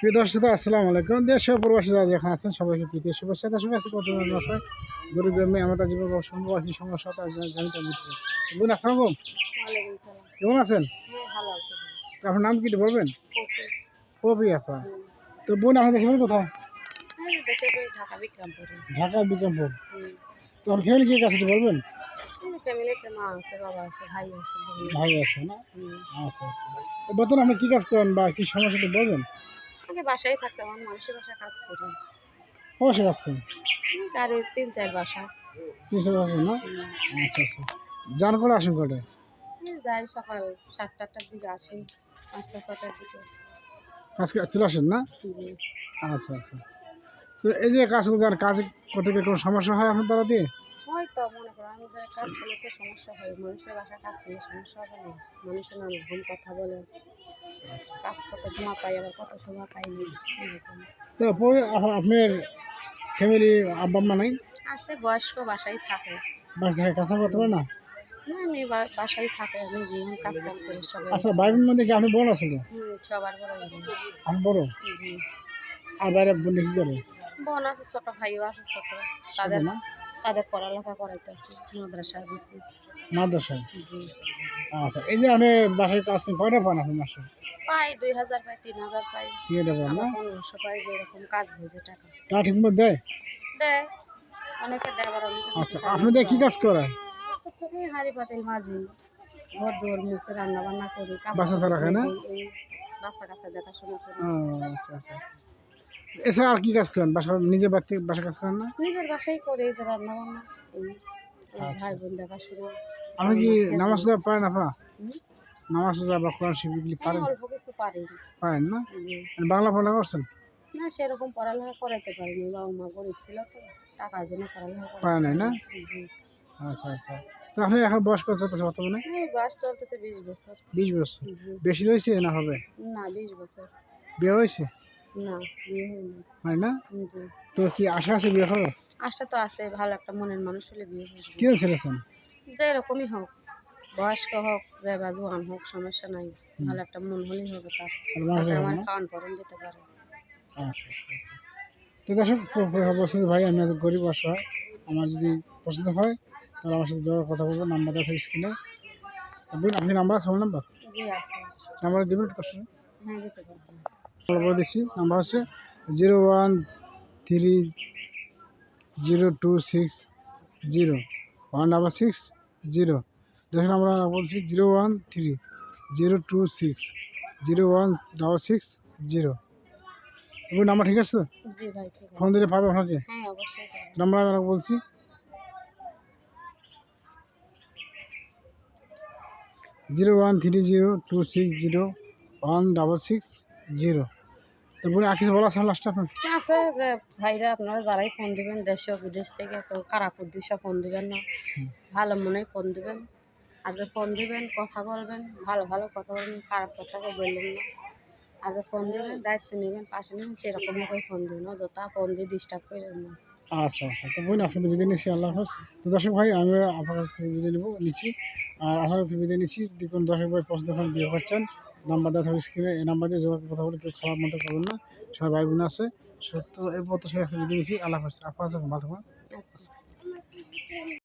প্রিয় দর্শক আসসালামু আলাইকুম। দেশ প্রবাসী যারা যেখানে আছেন সবাইকে প্রীতি শুভেচ্ছা। দর্শক আছে কত নমস্কার গরিব গ্রামে আমাদের জীবন সম্ভব কি সমস্যা তার জানিতে বুঝতে বোন আসসালাম কেমন আছেন? হ্যাঁ আছি। আপনার নাম কি বলবেন? কবি আপা। তো বোন আপনার দেশের কোথায়? ঢাকা বিক্রমপুরে। তো আমার ফ্যামিলি কে কাছে বলবেন? আছে আছে ভাই আছে আছে। আছে না? আচ্ছা আচ্ছা। বর্তমানে আপনি কী কাজ করেন বা কী সমস্যা একটু বলবেন? আগে বাসায় থাকতাম আমার মানুষের বাসায় কাজ করি। অবশ্যই কাজ এই গাড়ির তিন চার বাসা। কাজ করেন না? আচ্ছা আচ্ছা। যান করে আসুন করে যাই সকাল সাতটা আটটার দিকে আসি পাঁচটা ছটার দিকে। কাজ করে চলে আসেন না? আচ্ছা আচ্ছা। তো এই যে কাজ করতে আর কাজ করতে কোনো সমস্যা হয় আপনার দ্বারা দিয়ে? হয়তো মনে করো আমাদের কাজ করলে তো সমস্যা হয়। মানুষের বাসায় কাজ করলে সমস্যা হবে না। মানুষের নানা রকম কথা বলে। কাজ করতে সময় পাই আবার কত সময় তো আপনার ফ্যামিলি আব্বা আম্মা নাই? আছে বয়স্ক বাসায় থাকে। বাস থেকে কাজ করতে পারে না? না আমি বাসায় থাকে আমি জীবন কাজ করি আচ্ছা ভাই বোন মধ্যে কি আপনি বড় আসলে হুম সবার বড় আমি বড়? জি। আর বাইরে বোন কি করে? বোন আছে ছোট ভাইও আছে ছোট। তাদের না? তাদের পড়ালেখা করাইতেছি মাদ্রাসায় দিচ্ছি মাদ্রাসায়? জি। আচ্ছা এই যে আমি বাসায় কাজ করেন কয়টা পান আপনি মাসে? পাই দুই হাজার পাই তিন হাজার পাই। পনেরোশো পাই যেরকম কাজ হয়েছে টাকা। তা ঠিক মতো দেয়? দেয়। অনেকে দেয় আবার অনেকে আচ্ছা আপনাদের কি কাজ করেন? এই হাঁড়ি পাতিল মাঝি ঘর দৌড় মুছে রান্না বান্না করি বাসা ছাড়া খায় না? বাচ্চা কাচ্চা দেখাশোনা করি। আচ্ছা আচ্ছা। এছাড়া আর কি কাজ করেন? বাসা নিজে বাড়িতে বাসা কাজ করেন না? নিজের বাসায় করে এই যে রান্না বান্না আচ্ছা। ভাই বোন দেখাশোনা। আপনি কি নামাজ পারেন আপা? নামাজ রোজা বা কোরআন শিবিরগুলি আমি পারেন? অল্প কিছু পারি পারেন না? বাংলা পড়া করছেন? না সেরকম পড়ালেখা করাইতে পারিনি বাবা মা গরিব ছিল তো টাকার জন্য পড়ালেখা পারে নাই না? আচ্ছা আচ্ছা। এখন বয়স কত চলতেছে বর্তমানে? এই চলতেছে বিশ বছর। বিশ বছর। বেশি হয়েছে না হবে? না বিশ বছর। বিয়ে হয়েছে? না বিয়ে হয়নি। হয় না? তো কি আশা আছে বিয়ে আশা তো আছে ভালো একটা মনের মানুষ হলে বিয়ে বসবে কি ছেলেছেন যে হোক। বয়স্ক হোক যে বা জোয়ান হোক সমস্যা নাই। ভালো একটা মন হলেই হবে তার। আমার খাওয়ান পরন দিতে পারে। আচ্ছা আচ্ছা আচ্ছা। তো দর্শক ভাই আমি এত গরিব অসহায়। আমার যদি পছন্দ হয় তাহলে আমার সাথে যোগাযোগ কথা বলব নাম্বার দেওয়া থাকে স্ক্রিনে আপনি নাম্বার আছে আমার নাম্বার নাম্বার দেবেন একটু কষ্ট। হ্যাঁ বলে দিচ্ছি নাম্বার হচ্ছে zero one three zero two six zero. One double six zero. দেখুন আমরা বলছি zero one three zero two six zero one double six zero. এবং নাম্বার ঠিক আছে তো? ফোন দিলে পাবে আপনাকে? হ্যাঁ নাম্বার আমরা বলছি। Zero one three zero two six zero one double six zero. তারপরে আর কিছু বলা আছে লাস্টে আপনার? আছে যে ভাইরা আপনারা যারাই ফোন দিবেন দেশ বিদেশ থেকে তো খারাপ উদ্দেশ্যে ফোন দিবেন না। ভালো মনে ফোন দিবেন। যে ফোন দিবেন কথা বলবেন ভালো ভালো কথা বলবেন খারাপ কথা বললেন না। আগে ফোন দিবেন দায়িত্ব নেবেন পাশে নেবেন সেরকম করে ফোন দিবেন যথা ফোন দিয়ে ডিস্টার্ব করেন না। আচ্ছা আচ্ছা তো বোন আজকে তো বিদায় নিচ্ছি আল্লাহ হাফেজ। তো দর্শক ভাই আমি আপনার কাছ থেকে বিদায় নেব নিচ্ছি। আর আপনার কাছ বিদায় নিচ্ছি। যদি কোনো দর্শক ভাই পছন্দ করেন বিয়ে করছেন নাম্বার দেওয়া থাকবে স্ক্রিনে এই নাম্বার দিয়ে যোগাযোগ কথা বলে কেউ খারাপ মতো করবেন না। সবাই ভাই বোন আছে সত্য এই পথ সবাই বিদায় নিচ্ছি আল্লাহ হাফেজ। আপনার কাছে ভালো থাকুন আচ্ছা।